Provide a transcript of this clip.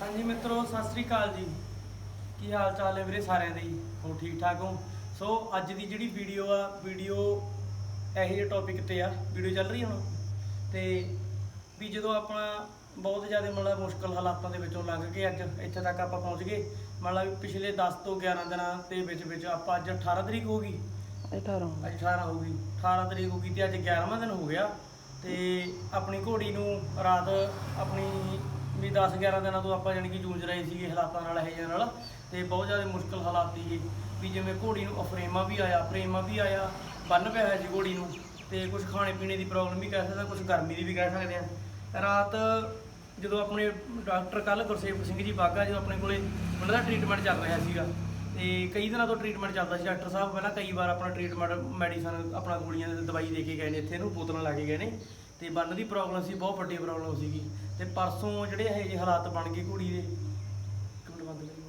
ਹਾਂਜੀ ਮਿੱਤਰੋ ਸਤਿ ਸ੍ਰੀ ਅਕਾਲ ਜੀ। ਕੀ ਹਾਲ ਚਾਲ ਹੈ ਵੀਰੇ ਸਾਰਿਆਂ ਦੇ? ਹੋ ਠੀਕ ਠਾਕ ਹੋ? ਸੋ ਅੱਜ ਦੀ ਜਿਹੜੀ ਵੀਡੀਓ ਆ ਵੀਡੀਓ ਇਹੋ ਜਿਹੇ ਟੌਪਿਕ ਤੇ ਆ। ਵੀਡੀਓ ਚੱਲ ਰਹੀ ਹੁਣ? ਤੇ ਵੀ ਜਦੋਂ ਆਪਣਾ ਬਹੁਤ ਜ਼ਿਆਦਾ ਮਤਲਬ ਮੁਸ਼ਕਲ ਹਾਲਾਤਾਂ ਦੇ ਵਿੱਚੋਂ ਲੰਘ ਕੇ ਅੱਜ ਇੱਥੇ ਤੱਕ ਆਪਾਂ ਪਹੁੰਚ ਗਏ ਮਤਲਬ ਪਿਛਲੇ 10 ਤੋਂ 11 ਦਿਨਾਂ ਦੇ ਵਿੱਚ ਵਿੱਚ ਆਪਾਂ ਅੱਜ 18 ਤਰੀਕ ਹੋ ਗਈ। 18 ਅੱਜ 18 ਹੋ ਗਈ। 18 ਤਰੀਕ ਹੋ ਗਈ ਤੇ ਅੱਜ 11ਵਾਂ ਦਿਨ ਹੋ ਗਿਆ ਤੇ ਆਪਣੀ ਘੋੜੀ ਨੂੰ ਰਾਤ ਆਪਣੀ ਵੀ 10 11 ਦਿਨਾਂ ਤੋਂ ਆਪਾਂ ਜਾਣੀ ਕਿ ਜੂਝ ਰਹੇ ਸੀਗੇ ਹਾਲਾਤਾਂ ਨਾਲ, ਇਹ ਜਿਹੇ ਨਾਲ ਤੇ ਬਹੁਤ ਜ਼ਿਆਦਾ ਮੁਸ਼ਕਲ ਹਾਲਾਤ ਸੀਗੇ ਵੀ ਜਿਵੇਂ ਘੋੜੀ ਨੂੰ ਅਫਰੇਮਾ ਵੀ ਆਇਆ ਫਰੇਮਾ ਵੀ ਆਇਆ, ਬੰਨ ਪਿਆ ਹੋਇਆ ਸੀ ਘੋੜੀ ਨੂੰ ਤੇ ਕੁਝ ਖਾਣੇ ਪੀਣੇ ਦੀ ਪ੍ਰੋਬਲਮ ਵੀ ਕਹਿ ਸਕਦੇ ਕੁਝ ਗਰਮੀ ਦੀ ਵੀ ਕਹਿ ਸਕਦੇ ਆ। ਰਾਤ ਜਦੋਂ ਆਪਣੇ ਡਾਕਟਰ ਕੱਲ ਗੁਰਸੇਵਕ ਸਿੰਘ ਜੀ ਬਾਗਾ ਜਦੋਂ ਆਪਣੇ ਕੋਲੇ ਉਹਨਾਂ ਦਾ ਟ੍ਰੀਟਮੈਂਟ ਚੱਲ ਰਿਹਾ ਸੀਗਾ ਤੇ ਕਈ ਦਿਨਾਂ ਤੋਂ ਟ੍ਰੀਟਮੈਂਟ ਚੱਲਦਾ ਸੀ, ਡਾਕਟਰ ਸਾਹਿਬ ਪਹਿਲਾਂ ਕਈ ਵਾਰ ਆਪਣਾ ਟ੍ਰੀਟਮੈਂਟ ਮੈਡੀਸਨ ਆਪਣਾ ਗੋਲੀਆਂ ਦੀ ਦਵਾਈ ਦੇ ਕੇ ਗਏ ਨੇ, ਇੱਥੇ ਇਹਨੂੰ ਬੋਤਲਾਂ ਲਾ ਕੇ ਗਏ ਨੇ। ਤੇ ਬੰਨ ਦੀ ਪ੍ਰੋਬਲਮ ਸੀ, ਬਹੁਤ ਵੱਡੀ ਪ੍ਰੋਬਲਮ ਸੀਗੀ। ਤੇ ਪਰਸੋਂ ਜਿਹੜੇ ਇਹ ਜਿਹੇ ਹਾਲਾਤ ਬਣ ਗਏ ਕੁੜੀ ਦੇ। ਇੱਕ ਬੰਦ ਕਰੀ